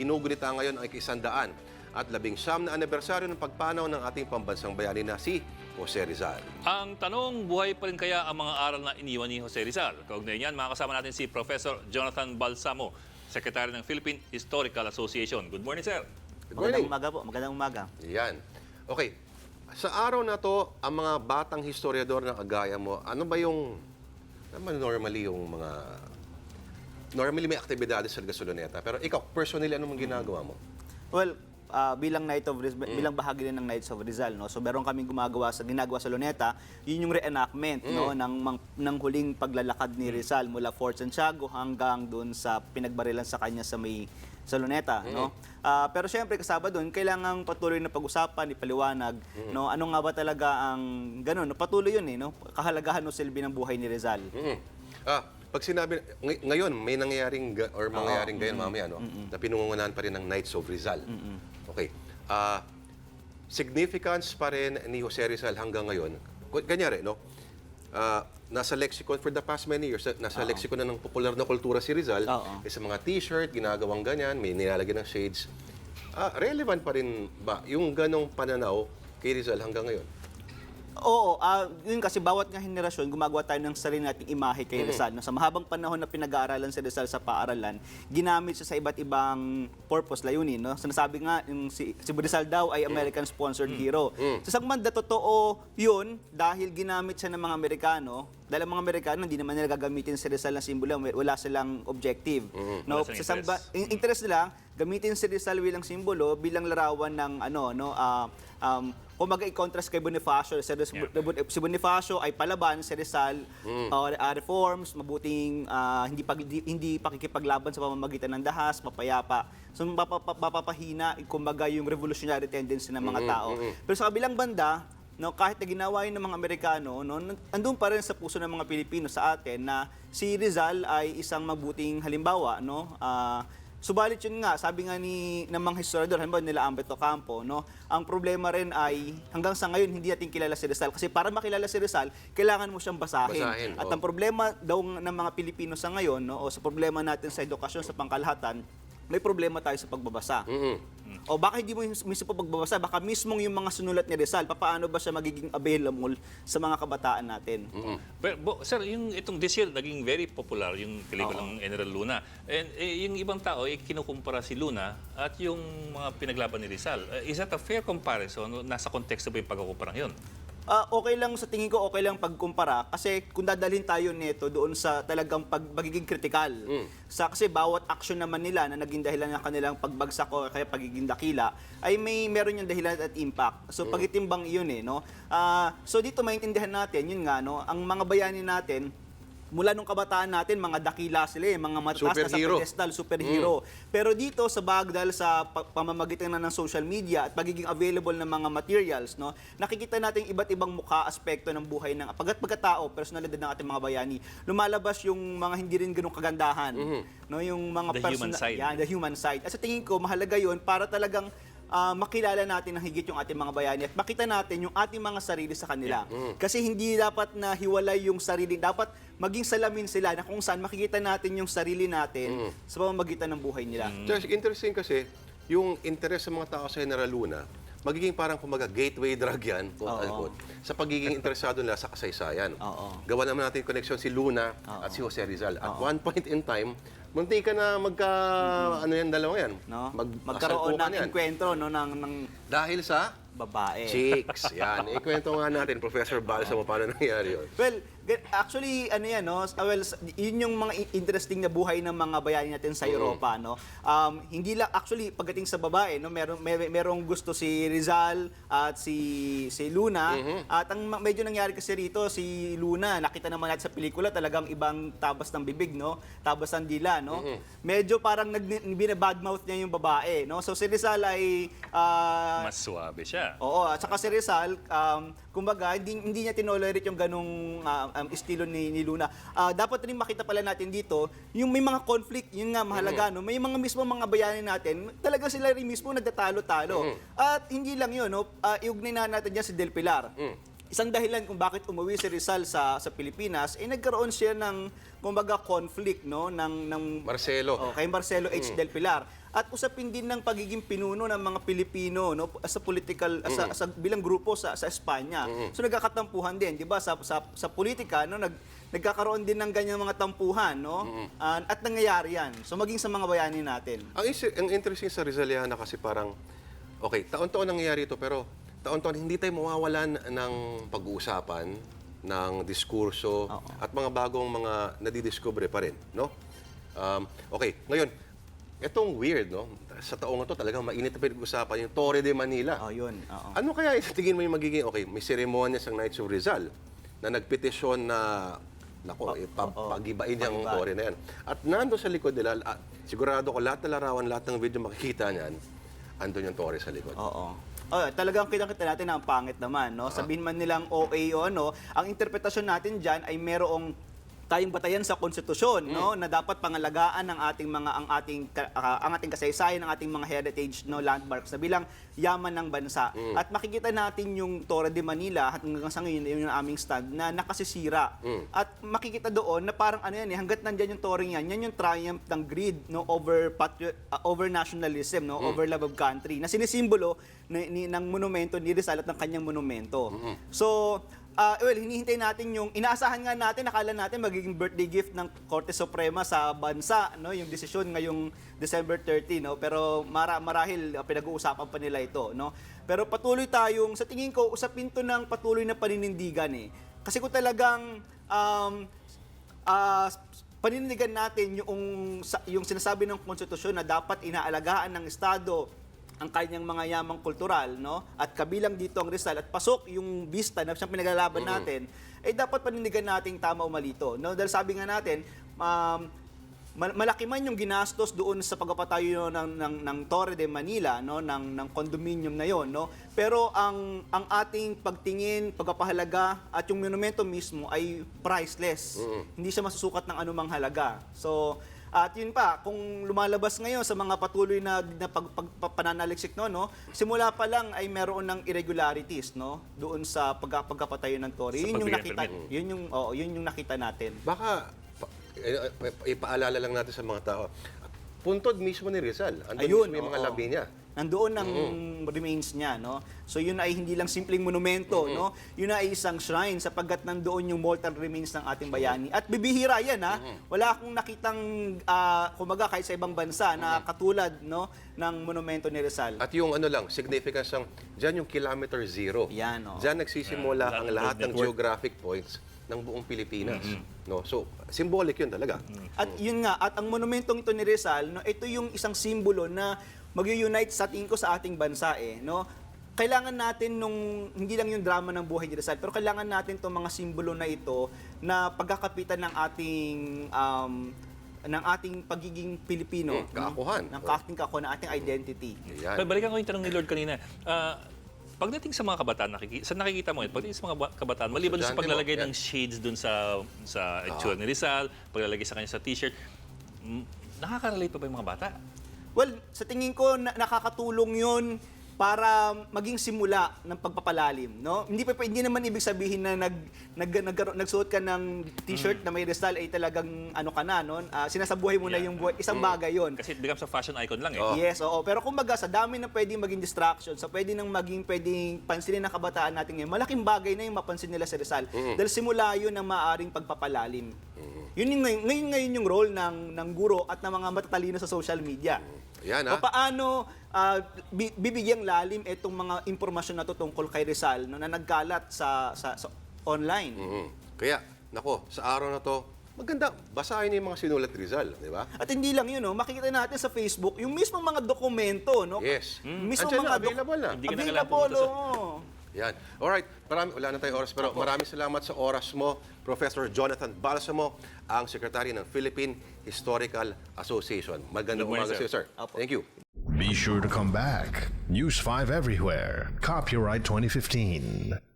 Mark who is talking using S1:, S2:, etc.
S1: ginugunita ngayon ang ikisandaan at labing siyam na anibersaryo ng pagpanaw ng ating pambansang bayani na si Jose Rizal.
S2: Ang tanong, buhay pa rin kaya ang mga aral na iniwan ni Jose Rizal? Kaugnay niyan, makakasama natin si Professor Jonathan Balsamo, Secretary ng Philippine Historical Association. Good morning, sir.
S1: Good morning.
S3: Magandang umaga po. Magandang umaga.
S1: Yan. Okay. Sa araw na to, ang mga batang historiador na kagaya mo, ano ba yung naman normally yung mga normally may aktibidades sa Gasoloneta. Pero ikaw, personally, ano mong ginagawa mo?
S3: Well, ah, bilang Night of Rizal, bilang bahagi din ng Nights of Rizal, no. So meron kaming gumagawa sa ginagawa sa Luneta, yun yung reenactment no ng mang- ng huling paglalakad ni Rizal mula Fort Santiago hanggang doon sa pinagbarilan sa kanya sa may sa Luneta, no. Ah, pero syempre kasama doon, kailangang patuloy na pag-usapan, ipaliwanag, no. Ano nga ba talaga ang ganun, no? Patuloy yun eh, no. Kahalagahan o silbi ng buhay ni Rizal.
S1: Mm. Ah, pag sinabi, ngay- ngayon, may nangyayaring, ga- or mangyayaring ganyan mamaya, no? Na pinungungunahan pa rin ng Knights of Rizal. Okay. Ah, significance pa rin ni Jose Rizal hanggang ngayon. Ku- Kanyari, no? Ah, nasa lexicon for the past many years, nasa lexicon na ng popular na kultura si Rizal.
S3: Oo.
S1: Eh, sa mga t-shirt, ginagawang ganyan, may nilalagyan ng shades. Ah, relevant pa rin ba yung ganong pananaw kay Rizal hanggang ngayon?
S3: Oo, ah, yun kasi bawat nga henerasyon gumagawa tayo ng sarili nating imahe kay Rizal. No? Sa mahabang panahon na pinag-aaralan si Rizal sa paaralan, ginamit siya sa iba't ibang purpose, layunin. No? Sinasabi nga, yung si, si Rizal daw ay American-sponsored hero. Sa isang banda, totoo yun dahil ginamit siya ng mga Amerikano. Dahil ang mga Amerikano, hindi naman nila gagamitin si Rizal na simbolo, wala silang objective. No?
S2: Wala silang
S3: Sa isang ba-
S2: interest.
S3: in- interest nila, gamitin si Rizal bilang simbolo, bilang larawan ng ano, no, ah, um, kumaga i-contrast kay Bonifacio. Si, Riz- si Bonifacio ay palaban, si Rizal, ah, ah, reforms, mabuting ah, hindi, pag, hindi, pakikipaglaban sa pamamagitan ng dahas, mapayapa. So mapapa- mapapahina, kumbaga yung revolutionary tendency ng mga tao. Pero sa kabilang banda, no, kahit na ginawa yun ng mga Amerikano, no, andun pa rin sa puso ng mga Pilipino sa atin na si Rizal ay isang mabuting halimbawa, no? Ah, Subalit yun nga, sabi nga ni ng mga historiador, halimbawa nila Ambeto Campo, no, ang problema rin ay hanggang sa ngayon hindi natin kilala si Rizal kasi para makilala si Rizal, kailangan mo siyang basahin.
S1: Basahin,
S3: At
S1: oo.
S3: ang problema daw ng mga Pilipino sa ngayon, no, o sa problema natin sa edukasyon sa pangkalahatan, may problema tayo sa pagbabasa. O baka hindi mo mismo pagbabasa, baka mismong yung mga sunulat ni Rizal, paano ba siya magiging available sa mga kabataan natin?
S2: Pero, bo- sir, yung itong this year, naging very popular yung pelikulang General Luna. And eh, yung ibang tao, eh, kinukumpara si Luna at yung mga pinaglaban ni Rizal. Eh, is that a fair comparison? Nasa konteksto ba yung pagkukumparang yun?
S3: Ah, okay lang sa tingin ko okay lang pagkumpara kasi kung dadalhin tayo nito doon sa talagang pag pagiging kritikal. Sa kasi bawat action naman nila na naging dahilan ng kanilang pagbagsak o kaya pagiging dakila ay may meron yung dahilan at impact. So pagitimbang iyon eh no. Ah, so dito maintindihan natin yun nga no, ang mga bayani natin mula nung kabataan natin, mga dakila sila eh, mga mataas na sa pedestal, superhero. Pero dito sa bag dahil sa pa- pamamagitan na ng social media at pagiging available ng mga materials, no, nakikita natin iba't ibang mukha, aspekto ng buhay ng pagkat pagkatao, personalidad ng ating mga bayani. Lumalabas yung mga hindi rin ganung kagandahan, no, yung mga
S2: The human side.
S3: Yeah, the human side. At sa tingin ko mahalaga 'yun para talagang ah, makilala natin ng higit yung ating mga bayani at makita natin yung ating mga sarili sa kanila. Kasi hindi dapat na hiwalay yung sarili, dapat maging salamin sila na kung saan makikita natin yung sarili natin sa pamamagitan ng buhay nila.
S1: Just interesting kasi, yung interest sa mga tao sa General Luna, magiging parang kumaga gateway drug yan, quote
S3: Oo.
S1: unquote, sa pagiging interesado nila sa kasaysayan.
S3: Oo.
S1: Gawa naman natin yung connection si Luna at si Jose Rizal. At one point in time, munti ka na magka, ano yan, dalawa yan?
S3: No?
S1: Mag-
S3: Magkaroon ng enkwentro no, ng, ng
S1: Dahil sa
S3: babae.
S1: chicks. Yan. Ikwento nga natin, Professor Balsa, mo paano nangyari yun.
S3: Well, actually, ano yan, no? Ah, Well, yun yung mga interesting na buhay ng mga bayani natin sa Europa, no? Um, hindi lang, actually, pagdating sa babae, no? Meron, may, merong gusto si Rizal at si, si Luna. At ang medyo nangyari kasi rito, si Luna, nakita naman natin sa pelikula, talagang ibang tabas ng bibig, no? Tabas ng dila, no? Medyo parang nag, binabadmouth niya yung babae, no? So si Rizal ay... ah,
S2: Mas suabe siya.
S3: Oo, at saka si Rizal, um, kumbaga, hindi, hindi niya tinolerate yung ganong uh, um, estilo ni, ni Luna. Ah, dapat rin makita pala natin dito, yung may mga conflict, yun nga mahalaga, no? may mga mismo mga bayani natin, talaga sila rin mismo nagtatalo-talo. At hindi lang yun, no? Ah, iugnay na natin dyan si Del Pilar. isang dahilan kung bakit umuwi si Rizal sa sa Pilipinas, eh nagkaroon siya ng kumbaga conflict no ng ng
S1: Marcelo.
S3: Oh, kay Marcelo
S1: Mm.
S3: H. Del Pilar. At usapin din ng pagiging pinuno ng mga Pilipino no as a political as, a,
S1: Mm.
S3: as a- bilang grupo sa sa Espanya. So nagkakatampuhan din, 'di ba? Sa sa sa politika no nag nagkakaroon din ng ganyan mga tampuhan, no? Ah, at nangyayari 'yan. So maging sa mga bayani natin.
S1: Ang, isi- ang interesting sa Rizaliana kasi parang, okay, taon-taon nangyayari ito, pero taon-taon hindi tayo mawawalan ng pag-uusapan, ng diskurso, at mga bagong mga nadidiscover pa rin, no? Um, okay, ngayon, itong weird, no? Sa taong ito talagang mainit na pinag-usapan yung Torre de Manila.
S3: Oh, 'yun. Oo.
S1: Ano kaya sa tingin mo yung magiging, okay, may seremonya sa Knights of Rizal na nagpetisyon na, nako, eh, pa- pagibain niya ang
S3: Pagiba.
S1: tore na yan. At nando sa likod nila, ah, sigurado ko lahat na larawan, lahat ng video makikita niyan, andun yung tore sa likod.
S3: Oo. Oh, talagang kita-kita natin na ang pangit naman, no? Sabihin man nilang OA o ano, ang interpretasyon natin diyan ay merong tayong batayan sa konstitusyon, no, na dapat pangalagaan ng ating mga ang ating ka- ah, ang ating kasaysayan, ng ating mga heritage no landmarks na bilang yaman ng bansa. At makikita natin yung Torre de Manila at hanggang sa ngayon yun yung aming stand na nakasisira. At makikita doon na parang ano yan eh, hangga't nandiyan yung Torre yan, yan yung triumph ng greed no over patri- ah, over nationalism, no, over love of country na sinisimbolo ni, ni- ng monumento ni Rizal at ng kanyang monumento. So, ah, well, hinihintay natin yung, inaasahan nga natin, akala natin magiging birthday gift ng Korte Suprema sa bansa, no, yung desisyon ngayong December 30, no, pero mara, marahil ah, pinag-uusapan pa nila ito, no. Pero patuloy tayong, sa tingin ko, usapin to ng patuloy na paninindigan eh. Kasi kung talagang um, ah, paninindigan natin yung, yung sinasabi ng konstitusyon na dapat inaalagaan ng Estado ang kanyang mga yamang kultural, no? At kabilang dito ang Rizal at pasok yung vista na siyang pinaglalaban natin, eh dapat panindigan natin tama o mali to, no? Dahil sabi nga natin, um, mal- malaki man yung ginastos doon sa pagpapatayo ng, ng, ng Torre de Manila, no? Ng, ng condominium na yon, no? Pero ang, ang ating pagtingin, pagpapahalaga at yung monumento mismo ay priceless. Hindi siya masusukat ng anumang halaga. So, at yun pa, kung lumalabas ngayon sa mga patuloy na, na pag, pag, pag- pananaliksik no, no, simula pa lang ay meron ng irregularities no doon sa pag, pagkapatayo ng.
S2: Sa
S3: Yun yung nakita,
S2: permit.
S3: yun yung oo, yun yung nakita natin.
S1: Baka, pa- eh, eh, ipaalala lang natin sa mga tao, puntod mismo ni Rizal. Andun
S3: Ayun,
S1: mismo yung mga
S3: oo.
S1: labi niya.
S3: Nandoon ang remains niya, no? So yun ay hindi lang simpleng monumento, no? Yun ay isang shrine sapagkat nandoon yung mortal remains ng ating bayani. At bibihira yan, ha? Wala akong nakitang, ah, kumaga kahit sa ibang bansa na katulad, no, ng monumento ni Rizal.
S1: At yung ano lang, significance ng, dyan yung kilometer zero.
S3: Yan, oh.
S1: Dyan nagsisimula
S2: Yan,
S1: ang
S2: lahat ng
S1: geographic points ng buong Pilipinas. No? So, symbolic yun talaga.
S3: At yun nga, at ang monumentong ito ni Rizal, no, ito yung isang simbolo na mag-unite sa tingin ko sa ating bansa eh, no? Kailangan natin nung hindi lang yung drama ng buhay ni Rizal, pero kailangan natin tong mga simbolo na ito na pagkakapitan ng ating um, ng ating pagiging Pilipino,
S1: Mm, kaakuhan.
S3: ng ating kaakuhan, ng ating identity.
S1: Yan.
S2: Pero balikan ko yung tanong ni Lord kanina. Ah, pagdating sa mga kabataan, nakiki- sa nakikita mo, pagdating sa mga ba- kabataan, maliban sa
S1: Estudyante mo,
S2: paglalagay
S1: yan.
S2: ng shades dun sa sa itsura ni Rizal, paglalagay sa kanya sa t-shirt, nakaka-relate pa ba yung mga bata?
S3: Well, sa tingin ko na- nakakatulong 'yun para maging simula ng pagpapalalim, no? Hindi pa hindi naman ibig sabihin na nag, nag, nagkaroon- nagsuot ka ng t-shirt na may Rizal ay talagang ano ka na, no? Ah, sinasabuhay mo na
S2: Yeah.
S3: yung buhay. Isang bagay 'yon.
S2: Kasi it becomes a fashion icon lang eh.
S1: Oh.
S3: Yes, oo. Pero kumbaga, sa dami na pwedeng maging distraction, sa pwede nang maging pwedeng pansinin ng kabataan natin ngayon, malaking bagay na yung mapansin nila si Rizal. Dahil simula yun ng maaring pagpapalalim. Yun yung ngayon, ngayon, ngayon yung role ng, ng guro at ng mga matatalino sa social media.
S1: Yan,
S3: O
S1: ha?
S3: paano ah, bi- bibigyang lalim itong mga impormasyon na to tungkol kay Rizal no, na nagkalat sa, sa, sa online.
S1: Mhm. Kaya, nako, sa araw na to, maganda, basahin niyo yung mga sinulat ni Rizal, di ba?
S3: At hindi lang yun, no, makikita natin sa Facebook yung mismo mga dokumento, no?
S1: Yes.
S3: Mismo
S1: Andyan na,
S3: mga doc-
S1: available na.
S2: Hindi ka na kailangan
S3: Available,
S2: pumunta sa-
S3: oo.
S1: Yan. Alright, marami, wala na tayong oras, pero maraming salamat sa oras mo, Professor Jonathan Balsamo, ang Secretary ng Philippine Historical Association. Magandang
S2: Good morning,
S1: umaga sa iyo,
S2: sir.
S1: sir.
S3: Apo.
S1: Thank you.
S4: Be sure to come back. News 5 everywhere. Copyright 2015.